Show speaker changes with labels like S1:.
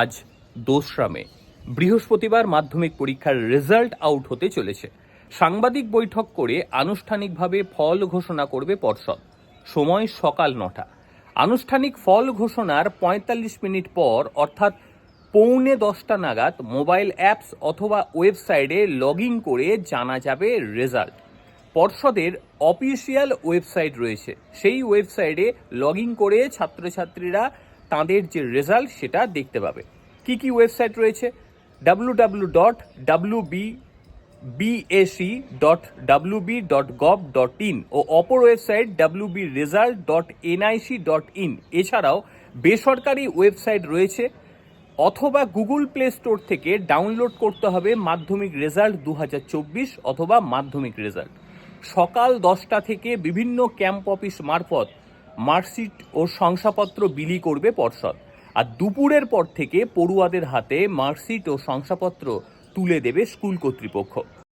S1: আজ দোসরা মে বৃহস্পতিবার মাধ্যমিক পরীক্ষার রেজাল্ট আউট হতে চলেছে। সাংবাদিক বৈঠক করে আনুষ্ঠানিকভাবে ফল ঘোষণা করবে পর্ষদ। সময় সকাল নটা। আনুষ্ঠানিক ফল ঘোষণার পঁয়তাল্লিশ মিনিট পর, অর্থাৎ পৌনে দশটা নাগাদ, মোবাইল অ্যাপস অথবা ওয়েবসাইটে লগ করে জানা যাবে রেজাল্ট। পর্ষদের অফিসিয়াল ওয়েবসাইট রয়েছে। সেই ওয়েবসাইটে লগ করে ছাত্রছাত্রীরা তাদের যে রেজাল্ট সেটা দেখতে পাবে। কি কি ওয়েবসাইট রয়েছে? W W dot W B BAC dot W B dot gov dot in ও অপর website W B result dot NIC dot in এছাড়াও বেসরকারি ওয়েবসাইট রয়েছে, অথবা গুগল প্লে স্টোর থেকে ডাউনলোড করতে হবে মাধ্যমিক রেজাল্ট দু হাজার চব্বিশ অথবা মাধ্যমিক রেজাল্ট সকাল দশটা থেকে বিভিন্ন ক্যাম্প অফিস মারফত মার্কশিট ও শংসাপত্র বিলি করবে পর্ষদ। আর দুপুরের পর থেকে পড়ুয়াদের হাতে মার্কশিট ও শংসাপত্র তুলে দেবে স্কুল কর্তৃপক্ষ।